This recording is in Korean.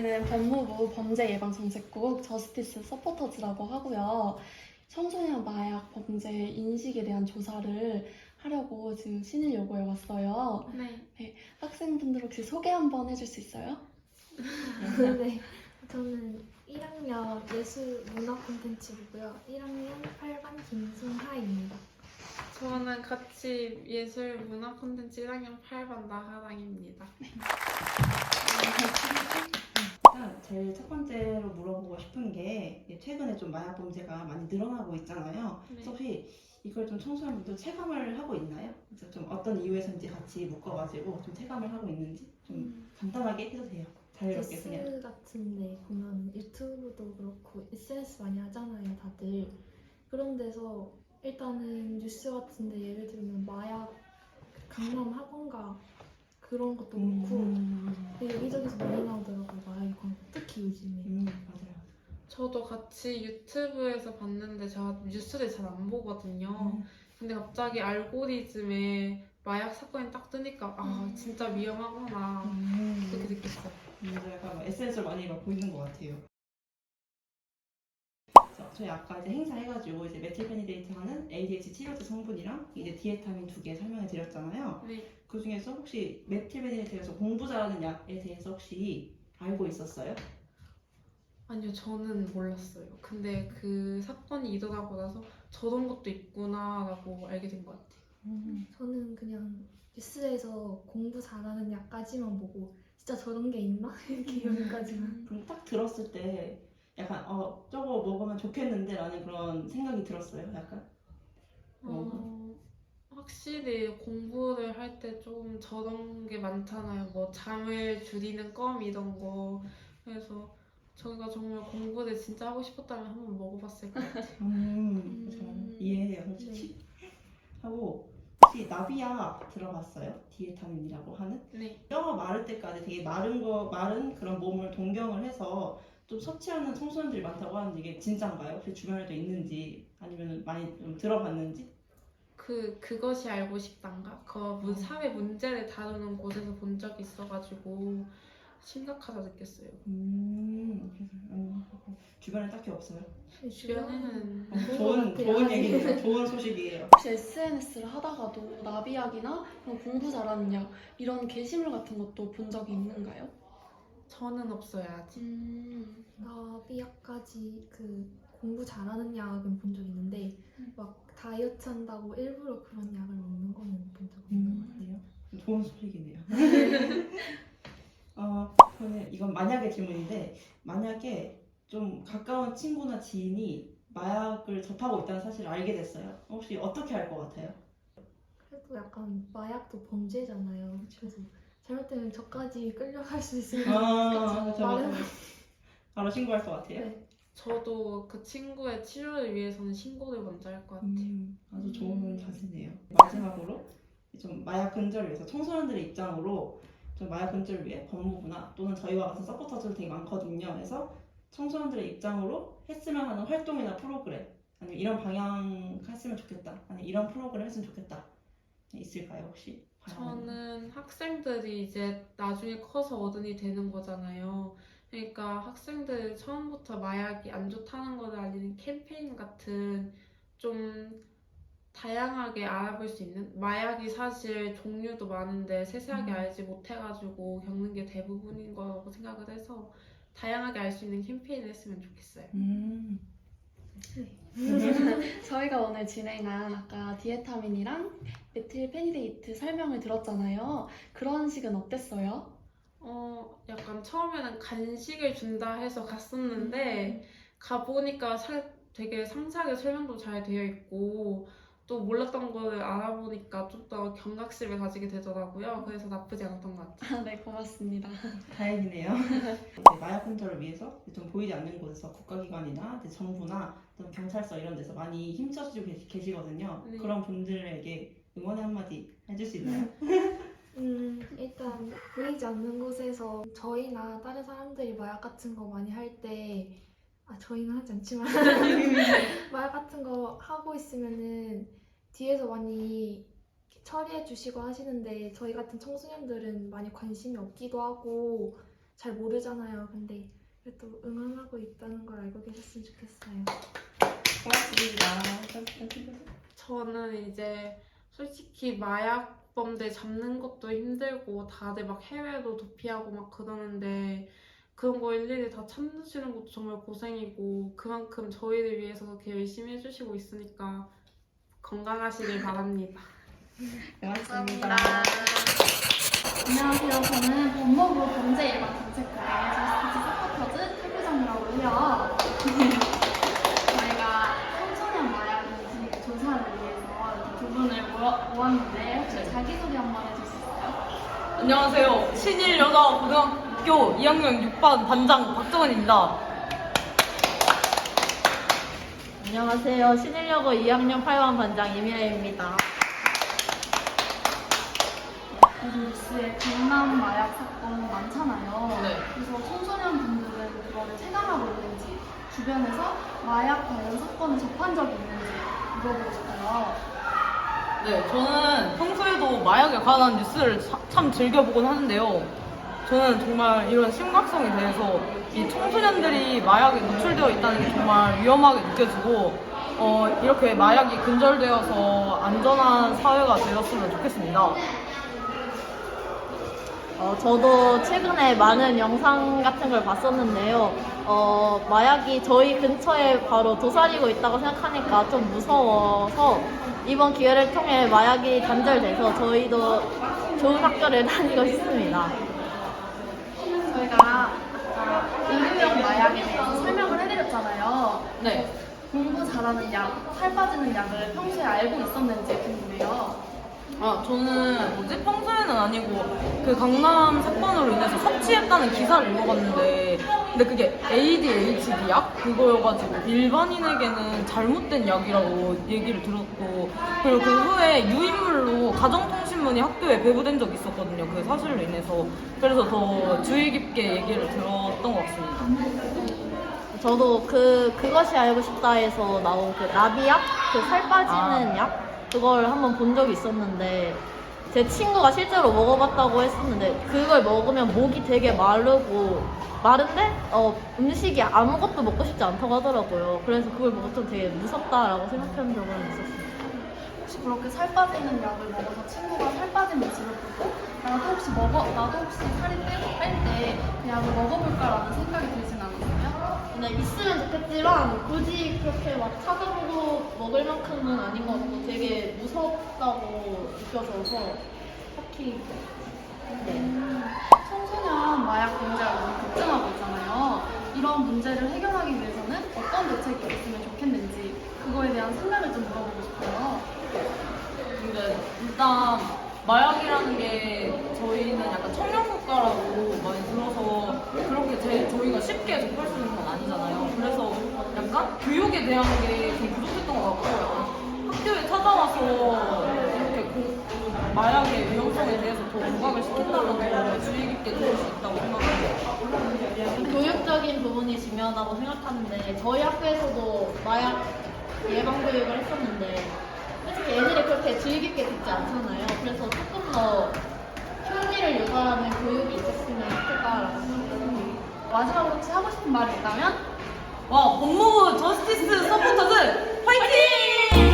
저희는 법무부 범죄예방정책국 저스티스 서포터즈라고 하고요. 청소년 마약 범죄 인식에 대한 조사를 하려고 지금 신일 요구에 왔어요. 네. 학생분들 혹시 소개 한번 해줄 수 있어요? 네, 저는 1학년 예술 문화 콘텐츠부고요. 1학년 8반 김승하입니다. 저는 같이 예술 문화 콘텐츠 1학년 8반 나하랑입니다. 일단 제일 첫 번째로 물어보고 싶은 게 최근에 좀 마약 범죄가 많이 늘어나고 있잖아요. 네. 그래서 혹시 이걸 좀 청소년분들 체감을 하고 있나요? 그래서 좀 어떤 이유에서인지 같이 묶어가지고 좀 체감을 하고 있는지 좀 간단하게 해도 돼요. 자유롭게 그냥. 뉴스 같은데 보면 유튜브도 그렇고 SNS 많이 하잖아요, 다들. 그런 데서 일단은 뉴스 같은데 예를 들면 마약 강남 학원가 그런 것도 그렇고 음, 되게 여기저기서 많이 나오더라고요, 마약이 광고. 특히 요즘에. 음, 맞아요. 저도 같이 유튜브에서 봤는데 제가 뉴스를 잘 안 보거든요. 음, 근데 갑자기 알고리즘에 마약 사건이 딱 뜨니까 아 진짜 위험하구나 그렇게 음, 느꼈어요. 맞아요. 약간 뭐 SNS를 많이 막 보이는 것 같아요. 저희 아까 이제 행사 해가지고 이제 메틸 페니데이트 하는 ADHD 치료제 성분이랑 이제 디에타민 두 개 설명해 드렸잖아요. 네. 그 중에서 혹시 메틸 페니데이트에서 공부 잘하는 약에 대해서 혹시 알고 있었어요? 아니요 저는 몰랐어요. 근데 그 사건이 일어나고 나서 저런 것도 있구나라고 알게 된 것 같아요. 저는 그냥 뉴스에서 공부 잘하는 약까지만 보고 진짜 저런 게 있나? 이렇게 여기까지만. 그럼 딱 들었을 때 약간 어 저거 먹으면 좋겠는데 라는 그런 생각이 들었어요. 약간 어, 확실히 공부를 할때좀 저런 게 많잖아요. 뭐 잠을 줄이는 껌 이런 거. 그래서 저희가 정말 공부를 진짜 하고 싶었다면 한번 먹어봤을 것 같아요. 음, 음. 이해해요 솔직히 하고 혹시 나비약 들어봤어요? 디에타민이라고 하는 네. 뼈가 마를 때까지 되게 마른 거 마른 그런 몸을 동경을 해서 좀 섭취하는 청소년들이 많다고 하는데 이게 진짠가요? 혹시 주변에도 있는지 아니면 많이 좀 들어봤는지? 그 그것이 알고 싶단가? 그. 사회 문제를 다루는 곳에서 본 적이 있어가지고 심각하다 느꼈어요. 음, 그래서 음, 주변에 딱히 없어요. 주변에는 어, 좋은 좋은 얘기네요. 좋은 소식이에요. 혹시 SNS를 하다가도 나비약이나 그런 공부 잘하는 약 이런 게시물 같은 것도 본 적이 있는가요? 저는 없어요 아직. 음, 나비약까지 그 공부 잘하는 약은 본 적 있는데 음. 막 다이어트 한다고 일부러 그런 약을 먹는 거는 본 적 없는 것 같아요. 그래요? 좋은 소식이네요. 어, 저는 이건 만약의 질문인데 만약에 좀 가까운 친구나 지인이 마약을 접하고 있다는 사실을 알게 됐어요. 혹시 어떻게 알것 같아요? 그래도 약간 마약도 범죄잖아요. 그래서 잘못되면 저까지 끌려갈 수 있으니까 아, 말은- 맞아요. 바로 신고할 것 같아요. 네. 저도 그 친구의 치료를 위해서는 신고를 먼저 할 것 같아요. 음, 아주 좋은 음. 자세네요. 마지막으로 좀 마약 근절을 위해서 청소년들의 입장으로 좀 마약 근절을 위해 법무부나 또는 저희와 같은 서포터들 되게 많거든요. 그래서 청소년들의 입장으로 했으면 하는 활동이나 프로그램 아니면 이런 방향 했으면 좋겠다 아니면 이런 프로그램 했으면 좋겠다 있을까요 혹시? 저는 학생들이 이제 나중에 커서 어른이 되는 거잖아요. 그러니까 학생들 처음부터 마약이 안 좋다는 걸 알리는 캠페인 같은 좀 다양하게 알아볼 수 있는 마약이 사실 종류도 많은데 세세하게 음. 알지 못해가지고 겪는 게 대부분인 거라고 생각을 해서 다양하게 알 수 있는 캠페인을 했으면 좋겠어요. 음, 저희가 오늘 진행한 아까 디에타민이랑 메틸 페니데이트 설명을 들었잖아요. 그런 식은 어땠어요? 어, 약간 처음에는 간식을 준다 해서 갔었는데, 가보니까 사- 되게 상세하게 설명도 잘 되어 있고, 또 몰랐던 거를 알아보니까 좀 더 경각심을 가지게 되더라고요. 그래서 나쁘지 않았던 것 같아요. 아, 네, 고맙습니다. 다행이네요. 이제 마약 근절을 위해서 좀 보이지 않는 곳에서 국가기관이나 정부나 경찰서 이런 데서 많이 힘써주고 계시- 계시거든요. 네. 그런 분들에게 응원의 한마디 해줄 수 있나요? 음, 일단 보이지 않는 곳에서 저희나 다른 사람들이 마약 같은 거 많이 할 때, 아 저희는 하지 않지만 마약 같은 거 하고 있으면은 뒤에서 많이 처리해 주시고 하시는데 저희 같은 청소년들은 많이 관심이 없기도 하고 잘 모르잖아요. 근데 그래도 응원하고 있다는 걸 알고 계셨으면 좋겠어요. 고맙습니다. 저는 이제 솔직히 마약범들 잡는 것도 힘들고 다들 막 해외도 도피하고 막 그러는데 그런 거 일일이 다 참으시는 것도 정말 고생이고 그만큼 저희를 위해서 그렇게 열심히 해주시고 있으니까 건강하시길 바랍니다. 고맙습니다. 안녕하세요. 저는 법무부 범죄 예방 정책과의 저스티스 서포터즈 태부장이라고 해요. 저희가 청소년 마약 인식 조사를 위해서 이렇게 두 분을 모아, 모았는데 혹시 자기소개 한번 해줄 수 있어요? 안녕하세요. 신일 여자 고등학교 2학년 6반 반장 박정은입니다. 안녕하세요. 신일여고 2학년 8반 반장 이미래입니다. 요즘 뉴스에 강남 마약 사건 많잖아요. 네. 그래서 청소년 분들은 그거를 체감하고 있는지 주변에서 마약 관련 사건을 접한 적이 있는지 물어보고 싶어요. 네, 저는 평소에도 마약에 관한 뉴스를 차- 참 즐겨보곤 하는데요. 저는 정말 이런 심각성에 대해서 이 청소년들이 마약에 노출되어 있다는 게 정말 위험하게 느껴지고 어, 이렇게 마약이 근절되어서 안전한 사회가 되었으면 좋겠습니다. 어, 저도 최근에 많은 영상 같은 걸 봤었는데요. 어, 마약이 저희 근처에 바로 도사리고 있다고 생각하니까 좀 무서워서 이번 기회를 통해 마약이 단절돼서 저희도 좋은 학교를 다니고 싶습니다. 저희가 아까 의료용 마약에 대해서 설명을 해드렸잖아요. 네. 공부 잘하는 약, 살 빠지는 약을 평소에 알고 있었는지 궁금해요. 아, 저는 뭐지? 평소에는 아니고 그 강남 사건으로 인해서 섭취했다는 기사를 읽어봤는데 근데 그게 ADHD 약? 그거여가지고 일반인에게는 잘못된 약이라고 얘기를 들었고 그리고 그 후에 유인물로 가정통신문이 학교에 배부된 적이 있었거든요. 그 사실로 인해서 그래서 더 주의 깊게 얘기를 들었던 것 같습니다. 저도 그 그것이 알고 싶다에서 나온 그 나비약, 그 살 빠지는 약 그걸 한번 본 적이 있었는데 제 친구가 실제로 먹어봤다고 했었는데 그걸 먹으면 목이 되게 마르고 마른데 어, 음식이 아무것도 먹고 싶지 않다고 하더라고요. 그래서 그걸 좀 되게 무섭다라고 생각한 적은 있었어요. 혹시 그렇게 살 빠지는 약을 먹어서 친구가 살 빠진 모습을 보고 나도 혹시 먹어 나도 혹시 살이 뺄때 그 약을 먹어볼까라는 생각이 들진 않았어요? 근데 있으면 좋겠지만 굳이 그렇게 막 찾아보고 먹을 만큼은 아닌 것 같고 되게 무섭다고 느껴져서 딱히 네. 청소년 마약 문제가 너무 급증하고 있잖아요. 이런 문제를 해결하기 위해서는 어떤 대책이 있으면 좋겠는지 그거에 대한 생각을 좀 물어보고 싶어요. 근데 일단 마약이라는 게 저희는 약간 청년국가라고 많이 들어서 그렇게 제, 저희가 쉽게 접할 수 있는 건 아니잖아요. 그래서 약간 교육에 대한 게 좀 부족했던 것 같고 학교에 찾아와서 이렇게 고- 마약의 위험성에 대해서 더 부각을 시킨다면 더 주의 깊게 들을 수 있다고 생각합니다. 교육적인 부분이 중요하다고 생각하는데 저희 학교에서도 마약 예방 교육을 했었는데 애들이 그렇게 깊게 듣지 않잖아요. 그래서 조금 더 효리를 유발하는 교육이 있었으면 좋겠다라고 생각합니다. 마지막으로 혹시 하고 싶은 말이 있다면? 와 법무부 저스티스 서포터즈 화이팅!